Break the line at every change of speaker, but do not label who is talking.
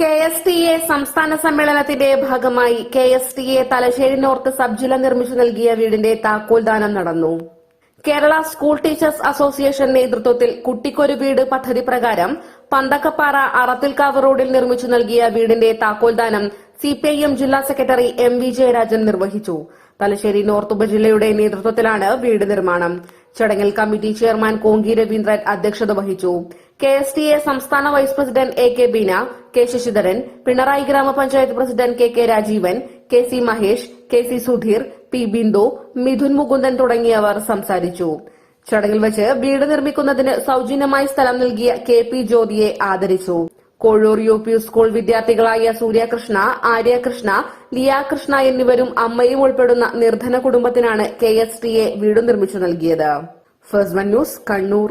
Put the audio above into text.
K S T A സംസ്ഥാന സമ്മേളനത്തിന്റെ ഭാഗമായി K S T A Thalassery north സബ്ജില നിർമ്മിച്ചു നൽകിയ വീടിന്റെ താക്കോൽദാനം നടന്നു. കേരള സ്കൂൾ ടീച്ചേഴ്സ് അസോസിയേഷൻ നേതൃത്വത്തിൽ കുട്ടിക്കൊരു വീട് പദ്ധതി പ്രകാരം പന്തക്കപ്പാറ അറത്തിൽക്കാവ് റോഡിൽ നിർമ്മിച്ചു നൽകിയ വീടിന്റെ താക്കോൽദാനം സിപിഐഎം ജില്ലാ സെക്രട്ടറി എം വി ജയരാജൻ നിർവഹിച്ചു. തലശ്ശേരി നോർത്ത് ഉപജില്ലയുടെ നേതൃത്വത്തിലാണ് വീട് നിർമ്മാണം. ചടങ്ങിൽ കമ്മിറ്റി ചെയർമാൻ കോങ്കി രവീന്ദ്രൻ അധ്യക്ഷത വഹിച്ചു. കെ എസ് ടി എ സംസ്ഥാന vice president A K Beena K Sasidharan Pinarayi ഗ്രാമപഞ്ചായത്ത് president K K Rajeevan K C Mahesh K C Sudheer P Bindu Mithun Mukundan തുടങ്ങിയവർ സംസാരിച്ചു. ചടങ്ങിൽ വെച്ച് വീട് നിർമ്മിക്കുന്നതിന് സൌജന്യമായി സ്ഥലം നൽകിയ കെ പി ജ്യോതിയെ ആദരിച്ചു. കോഴൂർ യു പി സ്കൂൾ വിദ്യാർത്ഥികളായ സൂര്യകൃഷ്ണ ആര്യകൃഷ്ണ ലിയാകൃഷ്ണ എന്നിവരും അമ്മയും ഉൾപ്പെടുന്ന നിർധന കുടുംബത്തിനാണ് കെ എസ് ടി എ വീട് നിർമ്മിച്ചു നൽകിയത്. First one news Kannur.